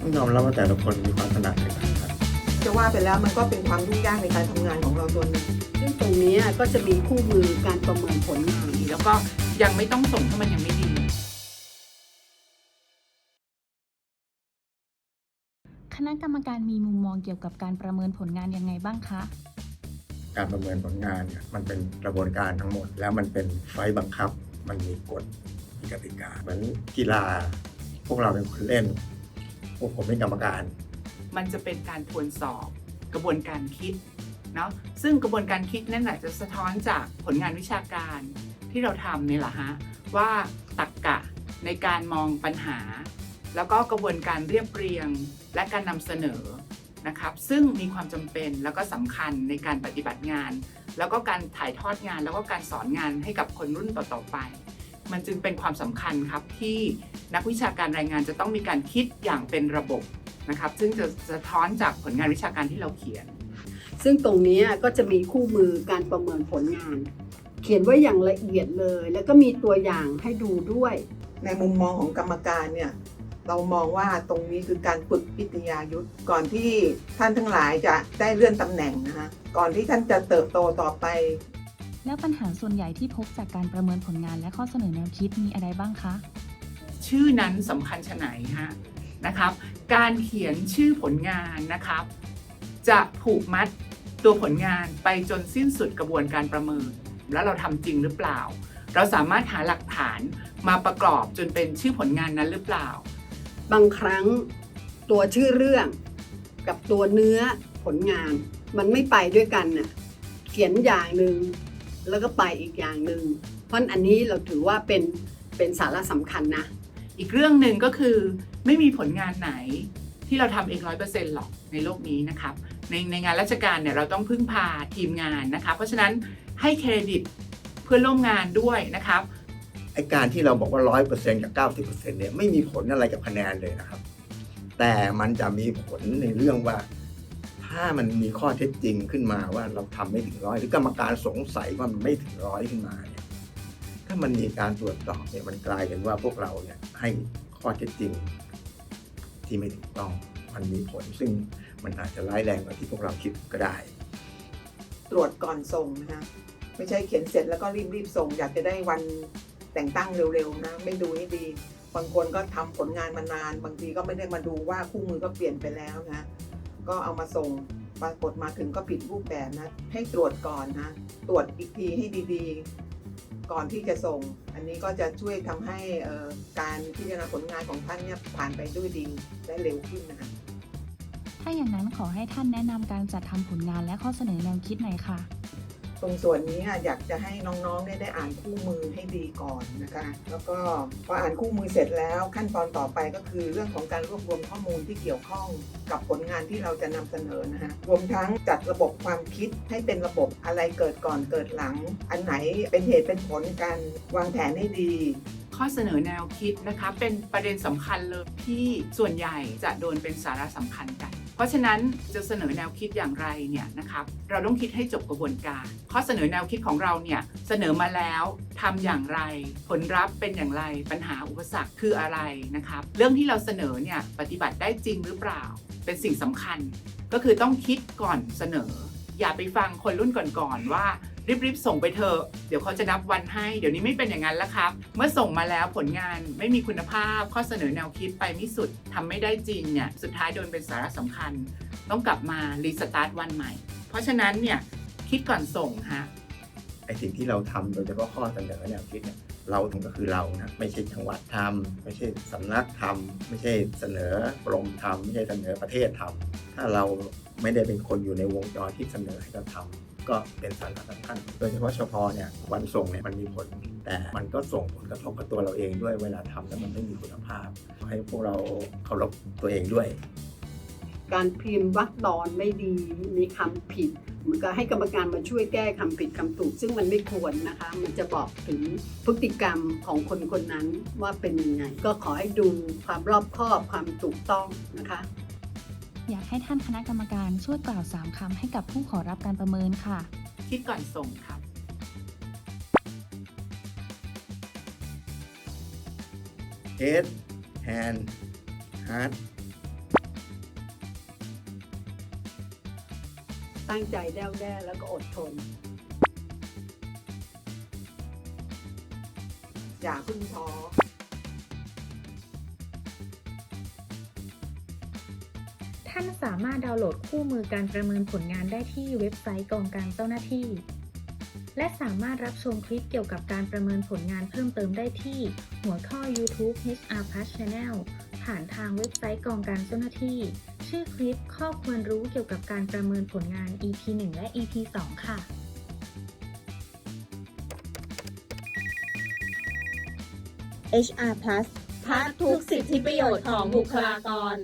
ต้องยอมรับว่าแต่ละคนมีความถนัดในการทำจะว่าไปแล้วมันก็เป็นความยุ่งยากในการทำงานของเราส่วนหนึ่งซึ่งตรงนี้ก็จะมีคู่มือการประเมินผลงานแล้วก็ยังไม่ต้องส่งถ้ามันยังไม่ดี คณะกรรมการมีมุมมองเกี่ยวกับการประเมินผลงานยังไงบ้างคะการประเมินผลงานเนี่ยมันเป็นกระบวนการทั้งหมด แล้วมันเป็นไฟล์บังคับ มันมีกฎมีกติกาเหมือนกีฬา พวกเราเป็นคนเล่นพวก ผมเป็นกรรมการ มันจะเป็นการทวนสอบกระบวนการคิดเนาะซึ่งกระบวนการคิดนั่นแหละจะสะท้อนจากผลงานวิชาการที่เราทำนี่แหละฮะว่าตรกกะในการมองปัญหา แล้วก็กระบวนการเรียบเรียงและการนำเสนอนะครับ ซึ่งมีความจำเป็นแล้วก็สำคัญในการปฏิบัติงาน แล้วก็การถ่ายทอดงาน แล้วก็การสอนงานให้กับคนรุ่นต่อๆไป มันจึงเป็นความสำคัญครับที่นักวิชาการรายงานจะต้องมีการคิดอย่างเป็นระบบนะครับ ซึ่งจะสะท้อนจากผลงานวิชาการที่เราเขียน ซึ่งตรงนี้ก็จะมีคู่มือการประเมินผลงาน เขียนไว้อย่างละเอียดเลย แล้วก็มีตัวอย่างให้ดูด้วย ในมุมมองของกรรมการเนี่ยเรามองว่าตรงนี้คือการฝึกวิทยายุทธก่อนที่ท่านทั้งหลายจะได้เลื่อนตำแหน่งนะคะก่อนที่ท่านจะเติบโตต่อไป แล้วปัญหาส่วนใหญ่ที่พบจากการประเมินผลงานและข้อเสนอแนวคิดมีอะไรบ้างคะ ชื่อนั้นสำคัญชะไหนฮะนะครับ การเขียนชื่อผลงานนะครับ จะผูกมัดตัวผลงานไปจนสิ้นสุดกระบวนการประเมิน แล้วเราทำจริงหรือเปล่า เราสามารถหาหลักฐานมาประกอบจนเป็นชื่อผลงานนั้นหรือเปล่า บางครั้งตัวชื่อเรื่องกับตัวเนื้อผลงาน มันไม่ไปด้วยกันน่ะเขียนอย่างหนึ่ง แล้วก็ไปอีกอย่างหนึ่งเพราะอันนี้เราถือว่าเป็นเป็นสาระสำคัญนะ อีกเรื่องหนึ่งก็คือไม่มีผลงานไหนที่เราทำเองร้อยเปอร์เซ็นต์หรอกในโลกนี้นะครับ ในในงานราชการเนี่ยเราต้องพึ่งพาทีมงานนะครับเพราะฉะนั้นให้เครดิตเพื่อนร่วมงานด้วยนะครับไอการที่เราบอกว่าร้อยเปอร์เซ็นต์กับเก้าสิบเปอร์เซ็นต์เนี่ยไม่มีผลอะไรกับคะแนนเลยนะครับ แต่มันจะมีผลในเรื่องว่า ถ้ามันมีข้อเท็จจริงขึ้นมาว่าเราทำไม่ถึงร้อยหรือกรรมการสงสัยว่ามันไม่ถึงร้อยขึ้นมาเนี่ยถ้ามันมีการตรวจสอบเนี่ยมันกลายเป็นว่าพวกเราเนี่ยให้ข้อเท็จจริง ที่ไม่ถูกต้องมันมีผลซึ่งมันอาจจะร้ายแรงกว่าที่พวกเราคิดก็ได้ ตรวจก่อนส่งนะคะไม่ใช่เขียนเสร็จแล้วก็รีบๆส่ง อยากจะได้วันแต่งตั้งเร็วๆนะไม่ดูให้ดี บางคนก็ทำผลงานมานาน บางทีก็ไม่ได้มาดูว่าคู่มือก็เปลี่ยนไปแล้วนะ ก็เอามาส่งปรากฏมาถึงก็ผิดรูปแบบนะ ให้ตรวจก่อนนะ ตรวจอีกทีให้ดีๆ ก่อนที่จะส่ง อันนี้ก็จะช่วยทำให้การพิจารณาผลงานของท่านเนี่ยผ่านไปด้วยดีและเร็วขึ้นนะคะถ้าอย่างนั้นขอให้ท่านแนะนำการจัดทำผลงานและข้อเสนอแนวคิดหน่อยค่ะ ตรงส่วนนี้อะอยากจะให้น้องๆได้ได้อ่านคู่มือให้ดีก่อนนะคะแล้วก็พออ่านคู่มือเสร็จแล้วขั้นตอนต่อไปก็คือเรื่องของการรวบรวมข้อมูลที่เกี่ยวข้องกับผลงานที่เราจะนำเสนอนะฮะรวมทั้งจัดระบบความคิดให้เป็นระบบอะไรเกิดก่อนเกิดหลัง อันไหนเป็นเหตุเป็นผลการวางแผนให้ดีข้อเสนอแนวคิดนะคะเป็นประเด็นสำคัญเลยที่ส่วนใหญ่จะโดนเป็นสาระสำคัญกัน ราะฉะนั้นจะเสนอแนวคิดอย่างไรเนี่ยนะครับเราต้องคิดให้จบกระบวนการข้อเสนอแนวคิดของเราเนี่ยเสนอมาแล้วทำอย่างไร ผลลัพธ์เป็นอย่างไรปัญหาอุปสรรคคืออะไรนะครับเรื่องที่เราเสนอเนี่ยปฏิบัติได้จริงหรือเปล่า เป็นสิ่งสำคัญ ก็คือต้องคิดก่อนเสนอ อย่าไปฟังคนรุ่นก่อนๆว่า รีบๆส่งไปเถอะเดี๋ยวเขาจะนับวันให้ เดี๋ยวนี้ไม่เป็นอย่างนั้นแล้วครับ เมื่อส่งมาแล้วผลงานไม่มีคุณภาพ ข้อเสนอแนวคิดไปไม่สุดทำไม่ได้จริงเนี่ยสุดท้ายโดนเป็นสาระสำคัญ ต้องกลับมารีสตาร์ทวันใหม่ เพราะฉะนั้นเนี่ยคิดก่อนส่งฮะไอสิ่งที่เราทำโดยเฉพาะข้อเสนอแนวคิดเนี่ยเราทำก็คือเรานะไม่ใช่จังหวัดทำไม่ใช่สำนักทำไม่ใช่เสนอกรมทำไม่ใช่เสนอประเทศทำถ้าเราไม่ได้เป็นคนอยู่ในวงจรที่เสนอให้เราทำ ก็เป็นสาระสำคัญโดยเฉพาะเฉพาะเนี่ยวันส่งเนี่ยมันมีผล แต่มันก็ส่งผลกระทบกับตัวเราเองด้วยเวลาทำแล้วมันไม่มีคุณภาพ ให้พวกเราเคารพตัวเองด้วย การพิมพ์วรรคตอนไม่ดีมีคำผิดเหมือนกับให้กรรมการมาช่วยแก้คำผิดคำถูก ซึ่งมันไม่ควรนะคะ มันจะบอกถึงพฤติกรรมของคนคนนั้นว่าเป็นยังไง ก็ขอให้ดูความรอบคอบความถูกต้องนะคะ อยากให้ท่านคณะกรรมการช่วยกล่าว 3คำให้กับผู้ขอรับการประเมินค่ะ คิดก่อนส่งครับ head hand heart ตั้งใจแน่วแน่แล้วก็อดทน อย่าเพึ่งท้อ ท่านสามารถดาวน์โหลดคู่มือการประเมินผลงานได้ที่เว็บไซต์กองการเจ้าหน้าที่ และสามารถรับชมคลิปเกี่ยวกับการประเมินผลงานเพิ่มเติมได้ที่ หัวข้อ YouTube HR Plus Channel ผ่านทางเว็บไซต์กองการเจ้าหน้าที่ ชื่อคลิปข้อควรรู้เกี่ยวกับการประเมินผลงาน EP 1 และ EP 2 ค่ะ HR Plus พักทุกสิทธิประโยชน์ของบุคลากร